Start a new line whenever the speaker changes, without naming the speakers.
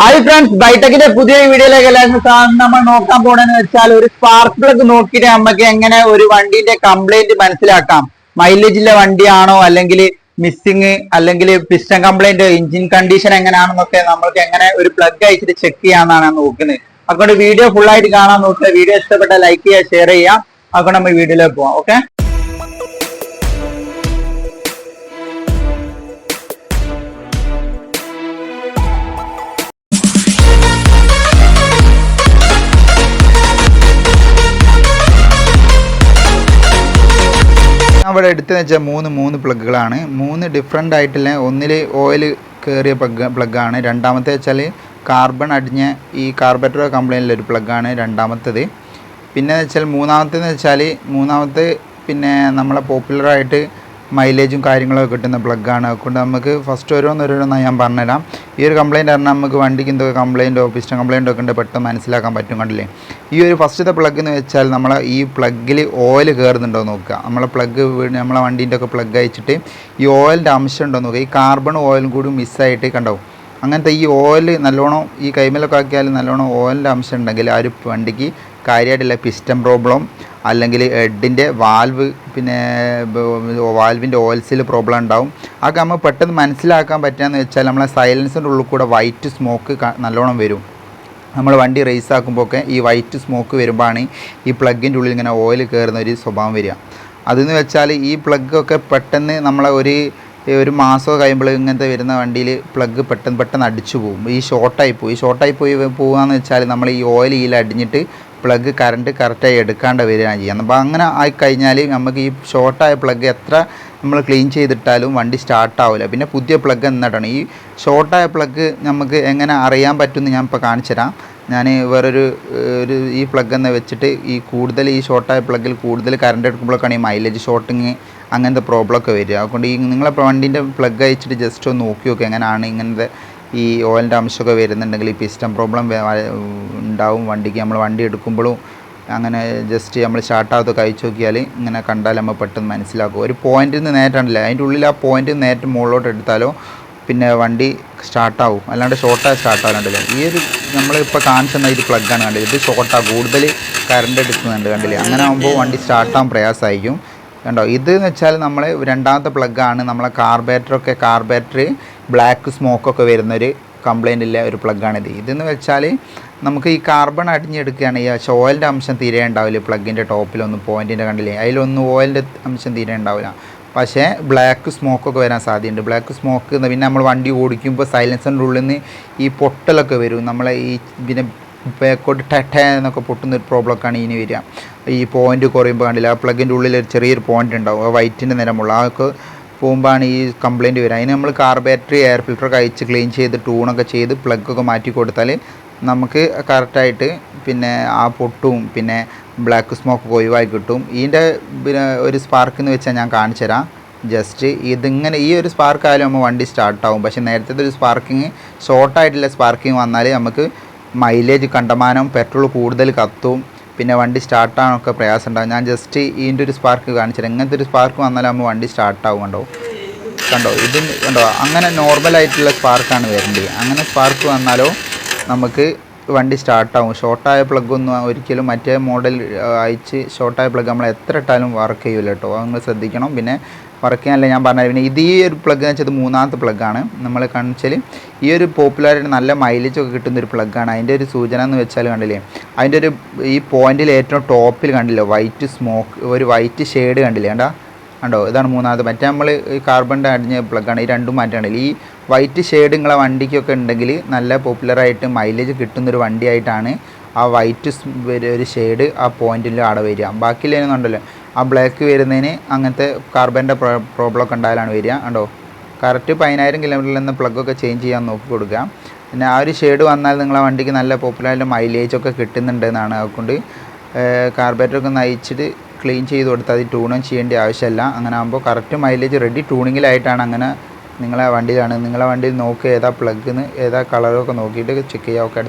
Hi friends ബൈടെക്കിന്റെ പുതിയ വീഡിയോയിലേക്ക് എല്ലാവർക്കും സ്വാഗതം. നമ്മൾ നോക്കാൻ പോണെന്ന് വെച്ചാൽ ഒരു സ്പാർക്ക് പ്ലഗ് നോക്കിയിട്ട് നമുക്ക് എങ്ങനെ ഒരു വണ്ടിന്റെ കംപ്ലൈന്റ് മനസ്സിലാക്കാം. മൈലേജിലെ വണ്ടിയാണോ അല്ലെങ്കിൽ മിസ്സിങ് അല്ലെങ്കിൽ പിസ്റ്റൺ കംപ്ലൈന്റ് എഞ്ചിൻ കണ്ടീഷൻ എങ്ങനെയാണെന്നൊക്കെ നമ്മൾക്ക് എങ്ങനെ ഒരു പ്ലഗ് അയച്ചിട്ട് ചെക്ക് ചെയ്യാന്നാണ് നോക്കുന്നത്. അതുകൊണ്ട് വീഡിയോ ഫുൾ ആയിട്ട് കാണാൻ നോക്കുക. വീഡിയോ ഇഷ്ടപ്പെട്ട ലൈക്ക് ചെയ്യുക ഷെയർ ചെയ്യുക. അതുകൊണ്ട് നമ്മൾ വീഡിയോയിലേക്ക് പോവാം ഓക്കെ
ഞാൻ ഇവിടെ എടുത്തെന്ന് വെച്ചാൽ മൂന്ന് മൂന്ന് പ്ലഗുകളാണ് മൂന്ന് ഡിഫറെന്റ് ആയിട്ടുള്ള ഒന്നിൽ ഓയിൽ കയറിയ പ്ലഗ് പ്ലഗാണ്. രണ്ടാമത്തെ വെച്ചാൽ കാർബൺ അടിഞ്ഞ ഈ കാർബറ്റർ കംപ്ലൈന്റിലെ ഒരു പ്ലഗാണ് രണ്ടാമത്തേത്. പിന്നെ വെച്ചാൽ മൂന്നാമത്തേന്ന് വെച്ചാൽ മൂന്നാമത്തെ പിന്നെ നമ്മളെ പോപ്പുലറായിട്ട് മൈലേജും കാര്യങ്ങളൊക്കെ കിട്ടുന്ന പ്ലഗാണ്. അതുകൊണ്ട് നമുക്ക് ഫസ്റ്റ് ഓരോന്നോരോന്നാണ് ഞാൻ പറഞ്ഞുതരാം. ഈ ഒരു കംപ്ലയിന്റ് പറഞ്ഞാൽ നമുക്ക് വണ്ടിക്ക് എന്തൊക്കെ കംപ്ലയിന്റോ പിസ്റ്റൺ കംപ്ലയിന്റോ ഒക്കെ ഉണ്ട് പെട്ടെന്ന് മനസ്സിലാക്കാൻ പറ്റും കണ്ടില്ലേ? ഈ ഒരു ഫസ്റ്റത്തെ പ്ലഗ് എന്ന് വെച്ചാൽ നമ്മൾ ഈ പ്ലഗിൽ ഓയിൽ കയറുന്നുണ്ടോ നോക്കുക. നമ്മളെ പ്ലഗ് നമ്മളെ വണ്ടീന്റെ ഒക്കെ പ്ലഗ് അയച്ചിട്ട് ഈ ഓയിലിന്റെ അംശം ഉണ്ടോ നോക്കുക. ഈ കാർബൺ ഓയിലും കൂടി മിസ്സായിട്ട് കണ്ടോ അങ്ങനത്തെ ഈ ഓയിൽ നല്ലോണം ഈ കൈമലൊക്കെ ആക്കിയാൽ നല്ലോണം ഓയിലിന്റെ അംശം ഉണ്ടെങ്കിൽ ആ ഒരു വണ്ടിക്ക് കാര്യമായിട്ടുള്ള പിസ്റ്റം പ്രോബ്ലം അല്ലെങ്കിൽ ഹെഡിന്റെ വാൽവ് പിന്നെ വാൽവിന്റെ ഓയിൽസിൽ പ്രോബ്ലം ഉണ്ടാവും. അതൊക്കെ നമ്മൾ പെട്ടെന്ന് മനസ്സിലാക്കാൻ പറ്റുകയെന്ന് വെച്ചാൽ നമ്മളെ സൈലൻസിന്റെ ഉള്ളിൽ കൂടെ വൈറ്റ് സ്മോക്ക് നല്ലോണം വരും. നമ്മൾ വണ്ടി റേസ് ആക്കുമ്പോൾ ഒക്കെ ഈ വൈറ്റ് സ്മോക്ക് വരുമ്പോഴാണ് ഈ പ്ലഗിന്റെ ഉള്ളിൽ ഇങ്ങനെ ഓയിൽ കയറുന്ന ഒരു സ്വഭാവം വരിക. അതെന്ന് വെച്ചാൽ ഈ പ്ലഗൊക്കെ പെട്ടെന്ന് നമ്മളെ ഒരു ഒരു മാസമോ കഴിയുമ്പോൾ ഇങ്ങനത്തെ വരുന്ന വണ്ടിയിൽ പ്ലഗ് പെട്ടെന്ന് പെട്ടെന്ന് അടിച്ചു പോകും. ഈ ഷോർട്ടായി പോയി. ഷോർട്ടായി പോയി പോകുകയെന്ന് വെച്ചാൽ നമ്മൾ ഈ ഓയിൽ ഇതിൽ അടിഞ്ഞിട്ട് പ്ലഗ് കറണ്ട് കറക്റ്റായി എടുക്കാണ്ട് വരികയാണ് ചെയ്യുന്നത്. അപ്പോൾ അങ്ങനെ ആയിക്കഴിഞ്ഞാൽ നമുക്ക് ഈ ഷോർട്ടായ പ്ലഗ് എത്ര നമ്മൾ ക്ലീൻ ചെയ്തിട്ടാലും വണ്ടി സ്റ്റാർട്ടാവില്ല പിന്നെ പുതിയ പ്ലഗ് എന്നിട്ടാണ്. ഈ ഷോർട്ടായ പ്ലഗ് നമുക്ക് എങ്ങനെ അറിയാൻ പറ്റുമെന്ന് ഞാൻ ഇപ്പോൾ കാണിച്ചു തരാം. ഞാൻ വേറൊരു ഒരു ഈ പ്ലഗ് എന്ന് വെച്ചിട്ട് ഈ കൂടുതൽ ഈ ഷോർട്ടായ പ്ലഗിൽ കൂടുതൽ കറണ്ട് എടുക്കുമ്പോഴൊക്കെയാണ് ഈ മൈലേജ് ഷോർട്ടിങ് അങ്ങനത്തെ പ്രോബ്ലം ഒക്കെ വരിക. അതുകൊണ്ട് ഈ നിങ്ങളെ വണ്ടീന്റെ പ്ലഗ് അയച്ചിട്ട് ജസ്റ്റ് ഒന്ന് നോക്കി നോക്കുക എങ്ങനെയാണ് ഇങ്ങനത്തെ ഈ ഓയിലിന്റെ അംശമൊക്കെ വരുന്നുണ്ടെങ്കിൽ ഈ പിസ്റ്റം പ്രോബ്ലം ഉണ്ടാവും. വണ്ടിക്ക് നമ്മൾ വണ്ടി എടുക്കുമ്പോഴും അങ്ങനെ ജസ്റ്റ് നമ്മൾ സ്റ്റാർട്ടാകത്ത് കഴിച്ചു നോക്കിയാൽ ഇങ്ങനെ കണ്ടാൽ നമ്മൾ പെട്ടെന്ന് മനസ്സിലാക്കും. ഒരു പോയിന്റിൽ നിന്ന് നേരിട്ടാണല്ലേ അതിന്റെ ഉള്ളിൽ ആ പോയിന്റ് നേരിട്ട് മുകളിലോട്ട് എടുത്താലോ പിന്നെ വണ്ടി സ്റ്റാർട്ടാവും അല്ലാണ്ട് ഷോർട്ടായി സ്റ്റാർട്ടാവുന്നുണ്ടല്ലോ ഈ ഒരു നമ്മളിപ്പോൾ കാണിച്ചെന്ന ഇത് പ്ലഗ്ഗാണ് കണ്ടത് ഇത് ഷോർട്ടാണ് കൂടുതൽ കറണ്ട് എടുക്കുന്നുണ്ട് കണ്ടില്ലേ? അങ്ങനെ ആകുമ്പോൾ വണ്ടി സ്റ്റാർട്ടാകാൻ പ്രയാസമായിരിക്കും. കണ്ടോ? ഇത് എന്ന് വെച്ചാൽ നമ്മൾ രണ്ടാമത്തെ പ്ലഗാണ് നമ്മളെ കാർബേറ്ററൊക്കെ കാർബേറ്റർ ബ്ലാക്ക് സ്മോക്കൊക്കെ വരുന്നൊരു കംപ്ലൈന്റ് ഇല്ല ഒരു പ്ലഗാണിത് ഇതെന്ന് വെച്ചാൽ നമുക്ക് ഈ കാർബൺ അടിഞ്ഞെടുക്കുകയാണെങ്കിൽ ഈ ഓയിലിന്റെ അംശം തീരെ ഉണ്ടാവില്ല. പ്ലഗിന്റെ ടോപ്പിലൊന്നും പോയിന്റിന്റെ കണ്ടില്ലേ? അതിലൊന്നും ഓയിലിന്റെ അംശം തീരെ ഉണ്ടാവില്ല. പക്ഷേ ബ്ലാക്ക് സ്മോക്കൊക്കെ വരാൻ സാധ്യതയുണ്ട്. ബ്ലാക്ക് സ്മോക്ക് പിന്നെ നമ്മൾ വണ്ടി ഓടിക്കുമ്പോൾ സൈലൻസറിന്റെ ഉള്ളിൽ നിന്ന് ഈ പൊട്ടലൊക്കെ വരും. നമ്മളെ ഈ പിന്നെ ബാക്കോട്ട് ടെട്ട എന്നൊക്കെ പൊട്ടുന്ന ഒരു പ്രോബ്ലമൊക്കെയാണ് ഇനി വരിക. ഈ പോയിന്റ് കുറയുമ്പോൾ കണ്ടില്ല ആ പ്ലഗിന്റെ ഉള്ളിൽ ഒരു ചെറിയൊരു പോയിന്റ് ഉണ്ടാവും. ആ വൈറ്റിന്റെ നിറമുള്ള അതൊക്കെ പോകുമ്പോഴാണ് ഈ കംപ്ലയിന്റ് വരിക. അതിന് നമ്മൾ കാർബേറ്ററി എയർ ഫിൽറ്ററൊക്കെ അയച്ച് ക്ലീൻ ചെയ്ത് ടൂണൊക്കെ ചെയ്ത് പ്ലഗൊക്കെ മാറ്റി കൊടുത്താൽ നമുക്ക് കറക്റ്റായിട്ട് പിന്നെ ആ പൊട്ടും പിന്നെ ബ്ലാക്ക് സ്മോക്ക് ഒഴിവായി കിട്ടും. ഇതിന്റെ പിന്നെ ഒരു സ്പാർക്ക് എന്ന് വെച്ചാൽ ഞാൻ കാണിച്ചു തരാം. ജസ്റ്റ് ഇതിങ്ങനെ ഈ ഒരു സ്പാർക്ക് ആയാലും നമ്മൾ വണ്ടി സ്റ്റാർട്ടാവും പക്ഷേ നേരത്തെ ഒരു സ്പാർക്കിങ് ഷോർട്ടായിട്ടുള്ള സ്പാർക്കിങ് വന്നാൽ നമുക്ക് മൈലേജ് കണ്ടമാനം പെട്രോൾ കൂടുതൽ കത്തും പിന്നെ വണ്ടി സ്റ്റാർട്ടാകാനൊക്കെ പ്രയാസം ഉണ്ടാകും ഞാൻ ജസ്റ്റ് ഇതിന്റെ ഒരു സ്പാർക്ക് കാണിച്ചില്ല എങ്ങനത്തെ ഒരു സ്പാർക്ക് വന്നാലും നമ്മൾ വണ്ടി സ്റ്റാർട്ടാവും കണ്ടോ? കണ്ടോ? ഇത് കണ്ടോ? അങ്ങനെ നോർമലായിട്ടുള്ള സ്പാർക്കാണ് വരേണ്ടത്. അങ്ങനെ സ്പാർക്ക് വന്നാലോ നമുക്ക് വണ്ടി സ്റ്റാർട്ടാവും. ഷോർട്ടായ പ്ലഗൊന്നും ഒരിക്കലും മറ്റേ മോഡൽ അയച്ച് ഷോർട്ടായ പ്ലഗ് നമ്മൾ എത്ര ഇട്ടാലും വർക്ക് ചെയ്യില്ല കേട്ടോ. അത് നിങ്ങൾ ശ്രദ്ധിക്കണം. പിന്നെ വർക്ക് ചെയ്യാനല്ല ഞാൻ പറഞ്ഞത്. പിന്നെ ഇത് ഈ ഒരു പ്ലഗ് എന്ന് വെച്ചാൽ മൂന്നാമത്തെ പ്ലഗാണ്. നമ്മൾ കാണിച്ചാൽ ഈ ഒരു പോപ്പുലാരിറ്റി നല്ല മൈലേജ് ഒക്കെ കിട്ടുന്ന ഒരു പ്ലഗാണ്. അതിന്റെ ഒരു സൂചന എന്ന് വെച്ചാൽ കണ്ടില്ലേ അതിന്റെ ഒരു ഈ പോയിന്റിൽ ഏറ്റവും ടോപ്പിൽ കണ്ടില്ല വൈറ്റ് സ്മോക്ക് ഒരു വൈറ്റ് ഷെയ്ഡ് കണ്ടില്ലേ കണ്ടാ? കണ്ടോ? ഇതാണ് മൂന്നാമത് മറ്റേ നമ്മൾ ഈ കാർബണിന്റെ അടിഞ്ഞ പ്ലഗാണ് ഈ രണ്ടും മാറ്റാണ്. ഈ വൈറ്റ് ഷെയ്ഡ് നിങ്ങളെ വണ്ടിക്കൊക്കെ ഉണ്ടെങ്കിൽ നല്ല പോപ്പുലറായിട്ട് മൈലേജ് കിട്ടുന്നൊരു വണ്ടിയായിട്ടാണ് ആ വൈറ്റ് ഒരു- ഷെയ്ഡ് ആ പോയിന്റിൽ അവിടെ വരിക. ബാക്കിയില്ലേന്നുണ്ടല്ലോ ആ ബ്ലാക്ക് വരുന്നതിന് അങ്ങനത്തെ കാർബന്റെ പ്രോബ്ലം ഒക്കെ ഉണ്ടായാലാണ് വരിക. കണ്ടോ? കറക്റ്റ് പതിനായിരം കിലോമീറ്ററിൽ നിന്ന് പ്ലഗൊക്കെ ചേഞ്ച് ചെയ്യാൻ നോക്കി കൊടുക്കുക. പിന്നെ ആ ഒരു ഷെയ്ഡ് വന്നാൽ നിങ്ങളെ വണ്ടിക്ക് നല്ല പോപ്പുലറായിട്ട് മൈലേജൊക്കെ കിട്ടുന്നുണ്ടെന്നാണ് അതുകൊണ്ട് കാർബേറ്ററൊക്കെ നയിച്ചിട്ട് ക്ലീൻ ചെയ്ത് കൊടുത്താൽ അത് ട്യൂണും ചെയ്യേണ്ട ആവശ്യമില്ല. അങ്ങനെ ആകുമ്പോൾ കറക്റ്റ് മൈലേജ് റെഡി ട്യൂണിങ്ങിലായിട്ടാണ് അങ്ങനെ നിങ്ങളെ വണ്ടിയിലാണ്. നിങ്ങളെ വണ്ടിയിൽ നോക്കുക ഏതാ പ്ലഗ് എന്ന് ഏതാ കളറൊക്കെ നോക്കിയിട്ട് ചെക്ക് ചെയ്യുക ഒക്കെ അടുത്ത്